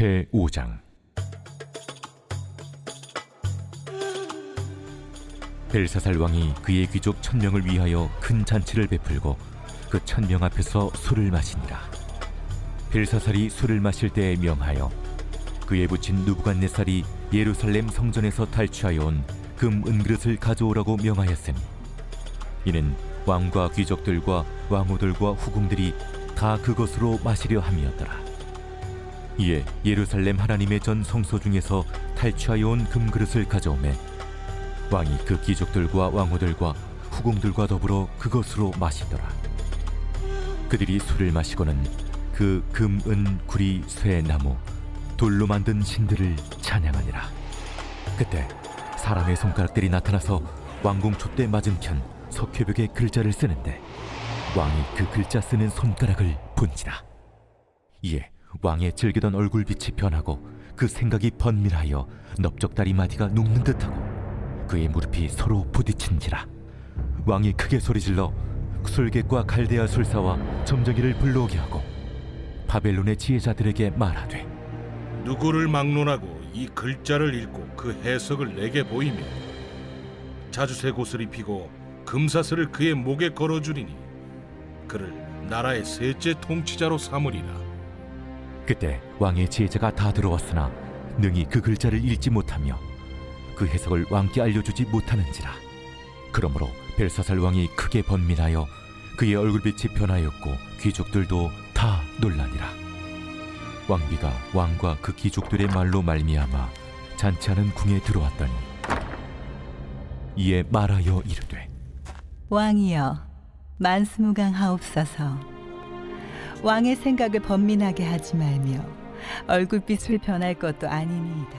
제 5장. 벨사살 왕이 그의 귀족 천명을 위하여 큰 잔치를 베풀고 그 천명 앞에서 술을 마시니라 벨사살이 술을 마실 때에 명하여 그의 부친 누부갓네살이 예루살렘 성전에서 탈취하여 온 금 은그릇을 가져오라고 명하였으니 이는 왕과 귀족들과 왕후들과 후궁들이 다 그것으로 마시려 함이었더라 이에 예루살렘 하나님의 전 성소 중에서 탈취하여 온 금그릇을 가져오매 왕이 그 귀족들과 왕후들과 후궁들과 더불어 그것으로 마시더라. 그들이 술을 마시고는 그 금, 은, 구리, 쇠, 나무, 돌로 만든 신들을 찬양하니라. 그때 사람의 손가락들이 나타나서 왕궁 촛대 맞은편 석회벽에 글자를 쓰는데 왕이 그 글자 쓰는 손가락을 본지라. 이에 왕의 즐기던 얼굴빛이 변하고 그 생각이 번밀하여 넓적다리 마디가 눕는 듯하고 그의 무릎이 서로 부딪힌지라 왕이 크게 소리질러 술객과 갈대아 술사와 점쟁이를 불러오게 하고 바벨론의 지혜자들에게 말하되 누구를 막론하고 이 글자를 읽고 그 해석을 내게 보이며 자주색 옷을 입히고 금사슬을 그의 목에 걸어주리니 그를 나라의 셋째 통치자로 삼으리라 그때 왕의 지혜자가 다 들어왔으나 능히 그 글자를 읽지 못하며 그 해석을 왕께 알려주지 못하는지라. 그러므로 벨사살 왕이 크게 번민하여 그의 얼굴빛이 변하였고 귀족들도 다 놀라니라. 왕비가 왕과 그 귀족들의 말로 말미암아 잔치하는 궁에 들어왔더니 이에 말하여 이르되 왕이여 만스무강하옵소서 왕의 생각을 번민하게 하지 말며 얼굴빛을 변할 것도 아니니이다.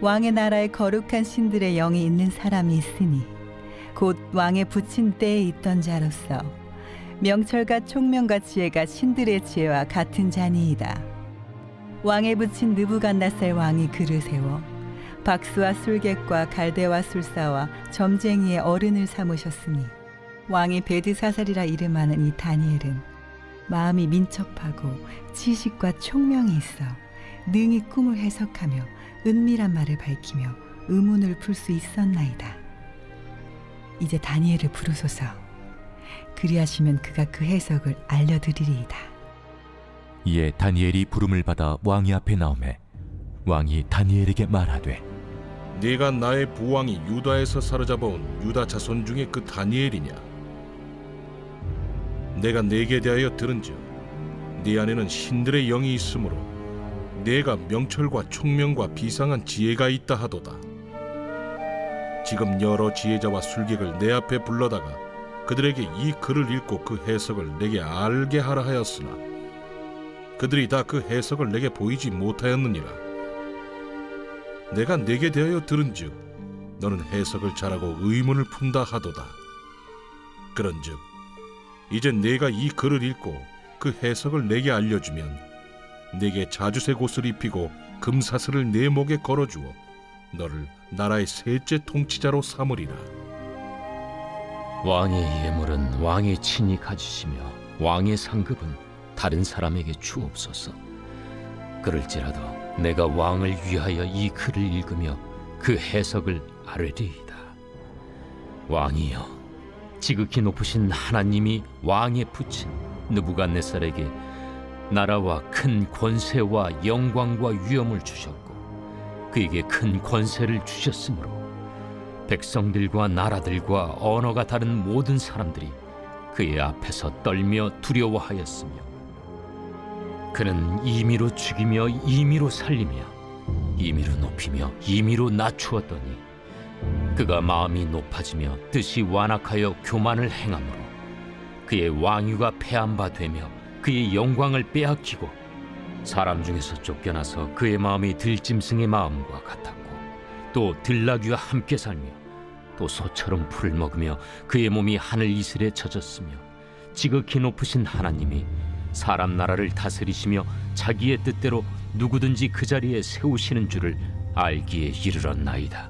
왕의 나라에 거룩한 신들의 영이 있는 사람이 있으니 곧 왕의 붙인 때에 있던 자로서 명철과 총명과 지혜가 신들의 지혜와 같은 자니이다. 왕의 붙인 느부갓나살 왕이 그를 세워 박수와 술객과 갈대와 술사와 점쟁이의 어른을 삼으셨으니 왕이 베드사살이라 이름하는 이 다니엘은 마음이 민첩하고 지식과 총명이 있어 능히 꿈을 해석하며 은밀한 말을 밝히며 의문을 풀 수 있었나이다. 이제 다니엘을 부르소서. 그리하시면 그가 그 해석을 알려드리리이다. 이에 다니엘이 부름을 받아 왕이 앞에 나오매 왕이 다니엘에게 말하되 네가 나의 부왕이 유다에서 사로잡아온 유다 자손 중에 그 다니엘이냐 내가 네게 대하여 들은즉 네 안에는 신들의 영이 있으므로 내가 명철과 총명과 비상한 지혜가 있다 하도다 지금 여러 지혜자와 술객을 내 앞에 불러다가 그들에게 이 글을 읽고 그 해석을 내게 알게 하라 하였으나 그들이 다 그 해석을 내게 보이지 못하였느니라 내가 내게 대하여 들은즉 너는 해석을 잘하고 의문을 푼다 하도다. 그런즉 이제 내가 이 글을 읽고 그 해석을 내게 알려주면 내게 자주색 옷을 입히고 금사슬을 내 목에 걸어주어 너를 나라의 셋째 통치자로 삼으리라. 왕의 예물은 왕이 친히 가지시며 왕의 상급은 다른 사람에게 주옵소서. 그럴지라도 내가 왕을 위하여 이 글을 읽으며 그 해석을 아뢰리이다. 왕이여, 지극히 높으신 하나님이 왕에 붙인 느부갓네살에게 나라와 큰 권세와 영광과 위엄을 주셨고 그에게 큰 권세를 주셨으므로 백성들과 나라들과 언어가 다른 모든 사람들이 그의 앞에서 떨며 두려워하였으며 그는 임의로 죽이며 임의로 살리며 임의로 높이며 임의로 낮추었더니 그가 마음이 높아지며 뜻이 완악하여 교만을 행함으로 그의 왕위가 패한 바 되며 그의 영광을 빼앗기고 사람 중에서 쫓겨나서 그의 마음이 들짐승의 마음과 같았고 또 들나귀와 함께 살며 또 소처럼 풀을 먹으며 그의 몸이 하늘 이슬에 젖었으며 지극히 높으신 하나님이 사람 나라를 다스리시며 자기의 뜻대로 누구든지 그 자리에 세우시는 줄을 알기에 이르렀나이다.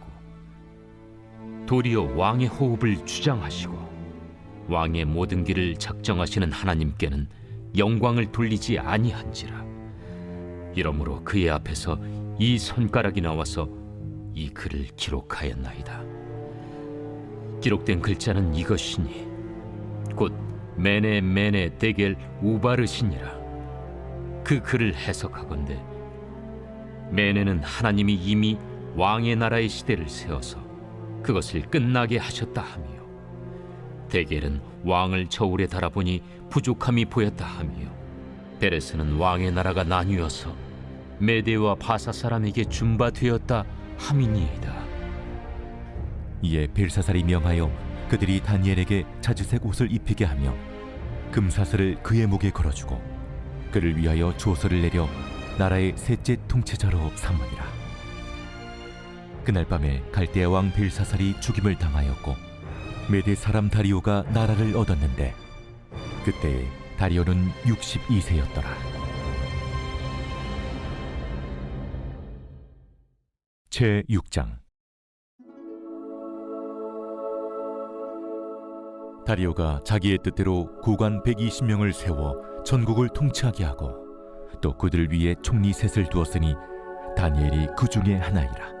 도리어 왕의 호흡을 주장하시고 왕의 모든 길을 작정하시는 하나님께는 영광을 돌리지 아니한지라. 이러므로 그의 앞에서 이 손가락이 나와서 이 글을 기록하였나이다. 기록된 글자는 이것이니 곧 메네 메네 데겔 우바르시니라. 그 글을 해석하건대 메네는 하나님이 이미 왕의 나라의 시대를 세워서 그것을 끝나게 하셨다 하며 데겔은 왕을 저울에 달아보니 부족함이 보였다 하며 베레스는 왕의 나라가 나뉘어서 메데와 바사 사람에게 준바되었다 함이니이다 이에 벨사살이 명하여 그들이 다니엘에게 자주색 옷을 입히게 하며 금사슬을 그의 목에 걸어주고 그를 위하여 조서를 내려 나라의 셋째 통치자로 삼으니라. 그날 밤에 갈대아 왕 벨사살이 죽임을 당하였고 메대 사람 다리오가 나라를 얻었는데 그때 다리오는 62세였더라. 제 6장 다리오가 자기의 뜻대로 고관 120명을 세워 전국을 통치하게 하고 또 그들 위에 총리 셋을 두었으니 다니엘이 그 중에 하나이라.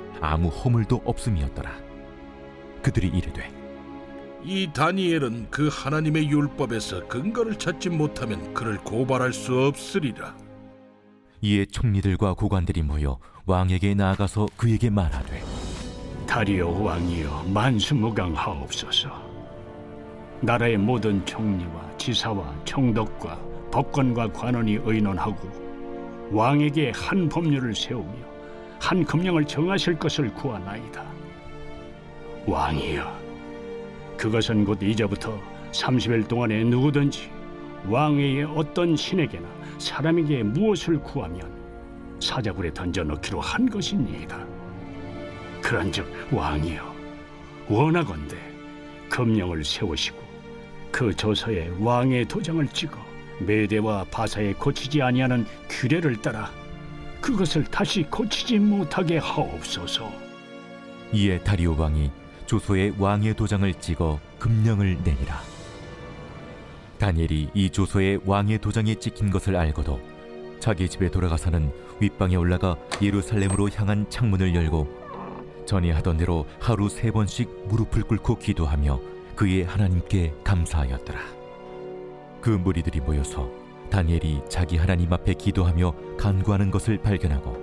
아무 허물도 없음이었더라. 그들이 이르되 이 다니엘은 그 하나님의 율법에서 근거를 찾지 못하면 그를 고발할 수 없으리라. 이에 총리들과 고관들이 모여 왕에게 나아가서 그에게 말하되 다리오 왕이여 만수무강하옵소서. 나라의 모든 총리와 지사와 총독과 법관과 관원이 의논하고 왕에게 한 법률을 세우며 한 금령을 정하실 것을 구하나이다. 왕이여, 그것은 곧 이제부터 30일 동안에 누구든지 왕에게 어떤 신에게나 사람에게 무엇을 구하면 사자굴에 던져 넣기로 한 것이니이다. 그런즉 왕이여 원하건대 금령을 세우시고 그 조서에 왕의 도장을 찍어 메대와 바사에 고치지 아니하는 규례를 따라 그것을 다시 고치지 못하게 하옵소서. 이에 다리오 왕이 조소에 왕의 도장을 찍어 금령을 내니라. 다니엘이 이 조소에 왕의 도장이 찍힌 것을 알고도 자기 집에 돌아가서는 윗방에 올라가 예루살렘으로 향한 창문을 열고 전에 하던 대로 하루 세 번씩 무릎을 꿇고 기도하며 그의 하나님께 감사하였더라. 그 무리들이 모여서 다니엘이 자기 하나님 앞에 기도하며 간구하는 것을 발견하고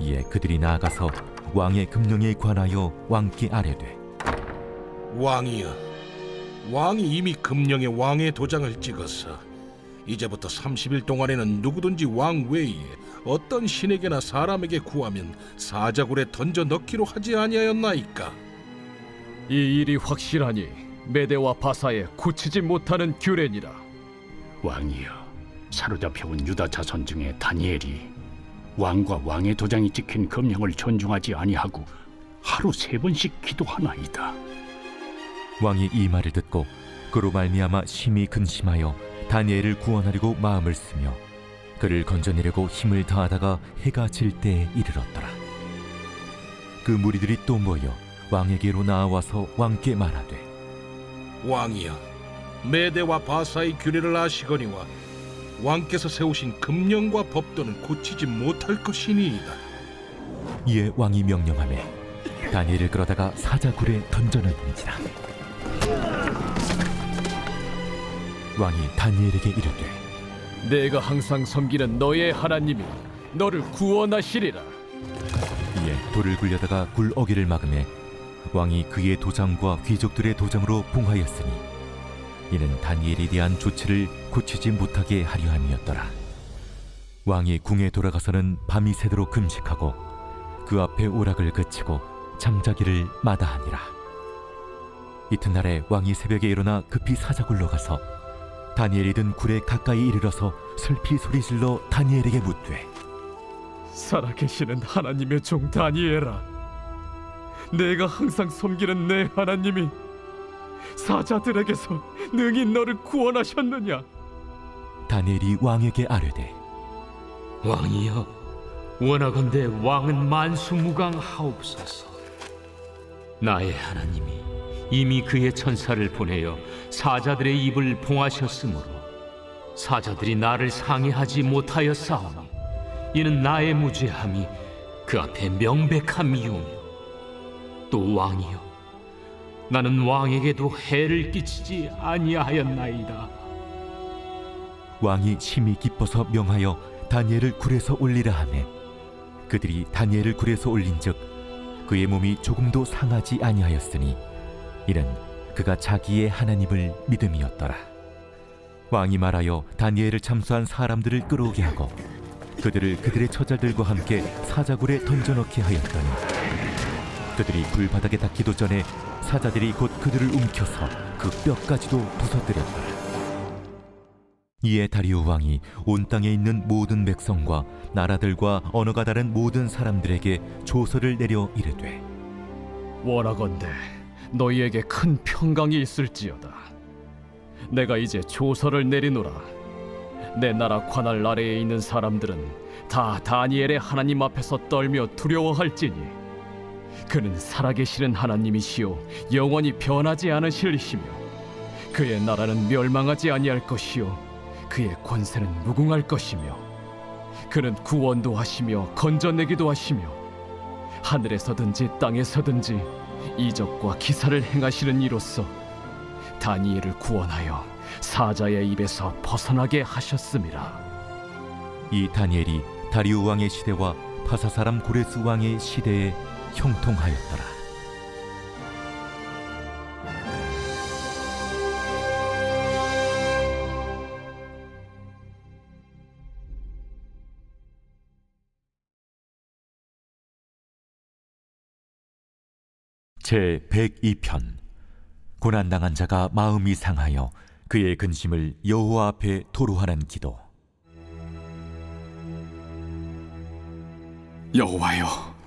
이에 그들이 나아가서 왕의 금령에 관하여 왕께 아뢰되 왕이여, 왕이 이미 금령에 왕의 도장을 찍어서 이제부터 30일 동안에는 누구든지 왕 외에 어떤 신에게나 사람에게 구하면 사자굴에 던져 넣기로 하지 아니하였나이까? 이 일이 확실하니 메대와 바사에 고치지 못하는 규례니라. 왕이여 사로잡혀온 유다 자손 중에 다니엘이 왕과 왕의 도장이 찍힌 금령을 존중하지 아니하고 하루 세 번씩 기도하나이다. 왕이 이 말을 듣고 그로 말미암아 심히 근심하여 다니엘을 구원하려고 마음을 쓰며 그를 건져내려고 힘을 다하다가 해가 질 때에 이르렀더라. 그 무리들이 또 모여 왕에게로 나와서 왕께 말하되 왕이여, 메대와 바사의 규례를 아시거니와 왕께서 세우신 금령과 법도는 고치지 못할 것이니이다. 이에 왕이 명령하매 다니엘을 끌어다가 사자굴에 던져넣는지라 왕이 다니엘에게 이르되 내가 항상 섬기는 너의 하나님이 너를 구원하시리라. 이에 돌을 굴려다가 굴 어기를 막음에 왕이 그의 도장과 귀족들의 도장으로 봉하였으니 이는 다니엘에 대한 조치를 고치지 못하게 하려 함이었더라. 왕이 궁에 돌아가서는 밤이 새도록 금식하고 그 앞에 오락을 그치고 잠자기를 마다하니라. 이튿날에 왕이 새벽에 일어나 급히 사자굴로 가서 다니엘이 든 굴에 가까이 이르러서 슬피 소리질러 다니엘에게 묻되 살아계시는 하나님의 종 다니엘아, 내가 항상 섬기는 내 하나님이 사자들에게서 능히 너를 구원하셨느냐? 다니엘이 왕에게 아뢰되 왕이여 원하건대 왕은 만수무강하옵소서 나의 하나님이 이미 그의 천사를 보내어 사자들의 입을 봉하셨으므로 사자들이 나를 상해하지 못하여 싸우니 이는 나의 무죄함이 그 앞에 명백함이오며 또 왕이여 나는 왕에게도 해를 끼치지 아니하였나이다. 왕이 심히 기뻐서 명하여 다니엘을 굴에서 올리라 하매 그들이 다니엘을 굴에서 올린즉 그의 몸이 조금도 상하지 아니하였으니 이는 그가 자기의 하나님을 믿음이었더라. 왕이 말하여 다니엘을 참수한 사람들을 끌어오게 하고 그들을 그들의 처자들과 함께 사자굴에 던져넣게 하였더니 그들이 불바닥에 닿기도 전에 사자들이 곧 그들을 움켜서 그 뼈까지도 부서뜨렸더라 이에 다리오 왕이 온 땅에 있는 모든 백성과 나라들과 언어가 다른 모든 사람들에게 조서를 내려 이르되 원하건대 너희에게 큰 평강이 있을지어다. 내가 이제 조서를 내리노라. 내 나라 관할 아래에 있는 사람들은 다 다니엘의 하나님 앞에서 떨며 두려워할지니 그는 살아계시는 하나님이시요 영원히 변하지 않으실 이시며 그의 나라는 멸망하지 아니할 것이요 그의 권세는 무궁할 것이며 그는 구원도 하시며 건져내기도 하시며 하늘에서든지 땅에서든지 이적과 기사를 행하시는 이로써 다니엘을 구원하여 사자의 입에서 벗어나게 하셨습니다. 이 다니엘이 다리오 왕의 시대와 파사 사람 고레스 왕의 시대에 형통하였더라. 제 102편 고난당한 자가 마음이 상하여 그의 근심을 여호와 앞에 토로하는 기도 여호와여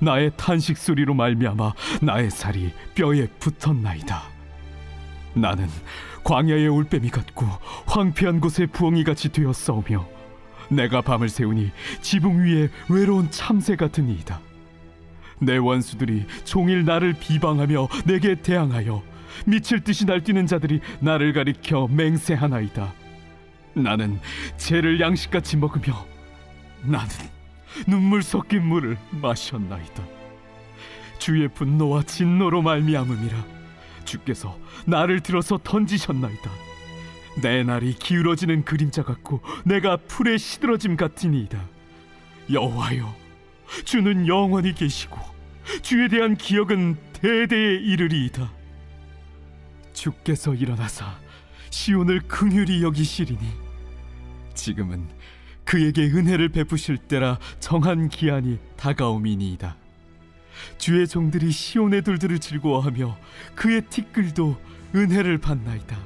나의 탄식 소리로 말미암아 나의 살이 뼈에 붙었나이다. 나는 광야의 올빼미 같고 황폐한 곳의 부엉이 같이 되었사오며 내가 밤을 새우니 지붕 위에 외로운 참새 같으니이다. 내 원수들이 종일 나를 비방하며 내게 대항하여 미칠 듯이 날뛰는 자들이 나를 가리켜 맹세하나이다. 나는 죄를 양식같이 먹으며 나는 눈물 섞인 물을 마셨나이다. 주의 분노와 진노로 말미암음이라 주께서 나를 들어서 던지셨나이다. 내 날이 기울어지는 그림자 같고 내가 풀에 시들어짐 같으니이다. 여호와여, 주는 영원히 계시고 주에 대한 기억은 대대에 이르리이다. 주께서 일어나사 시온을 긍휼히 여기시리니 지금은 그에게 은혜를 베푸실 때라 정한 기한이 다가오미니이다. 주의 종들이 시온의 돌들을 즐거워하며 그의 티끌도 은혜를 받나이다.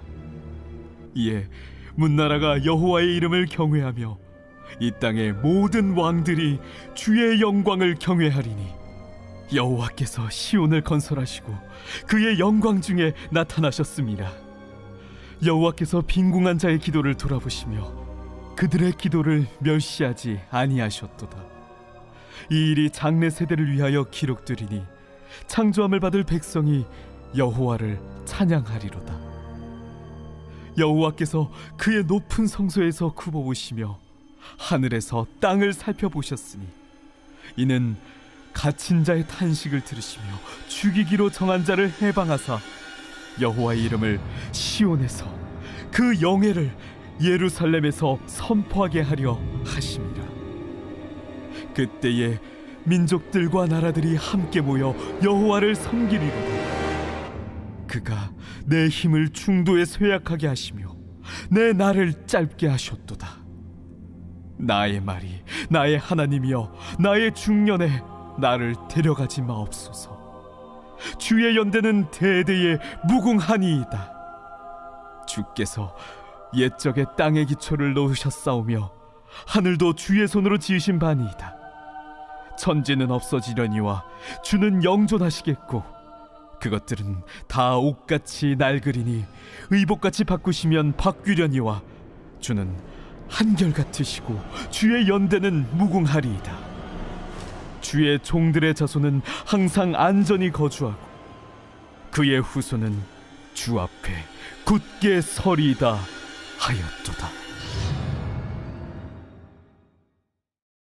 이에 문나라가 여호와의 이름을 경외하며 이 땅의 모든 왕들이 주의 영광을 경외하리니 여호와께서 시온을 건설하시고 그의 영광 중에 나타나셨습니다. 여호와께서 빈궁한 자의 기도를 돌아보시며 그들의 기도를 멸시하지 아니하셨도다. 이 일이 장래 세대를 위하여 기록되리니 창조함을 받을 백성이 여호와를 찬양하리로다. 여호와께서 그의 높은 성소에서 굽어보시며 하늘에서 땅을 살펴보셨으니 이는 갇힌 자의 탄식을 들으시며 죽이기로 정한 자를 해방하사 여호와의 이름을 시온에서 그 영예를 예루살렘에서 선포하게 하려 하심이라 그때에 민족들과 나라들이 함께 모여 여호와를 섬기리로다. 그가 내 힘을 중도에 쇠약하게 하시며 내 날을 짧게 하셨도다. 나의 말이 나의 하나님이여 나의 중년에 나를 데려가지 마옵소서. 주의 연대는 대대에 무궁하니이다. 주께서 옛적에 땅의 기초를 놓으셨사오며 하늘도 주의 손으로 지으신 바니이다. 천지는 없어지려니와 주는 영존하시겠고 그것들은 다 옷같이 낡으리니 의복같이 바꾸시면 바뀌려니와 주는 한결 같으시고 주의 연대는 무궁하리이다. 주의 종들의 자손은 항상 안전히 거주하고 그의 후손은 주 앞에 굳게 서리이다 하였도다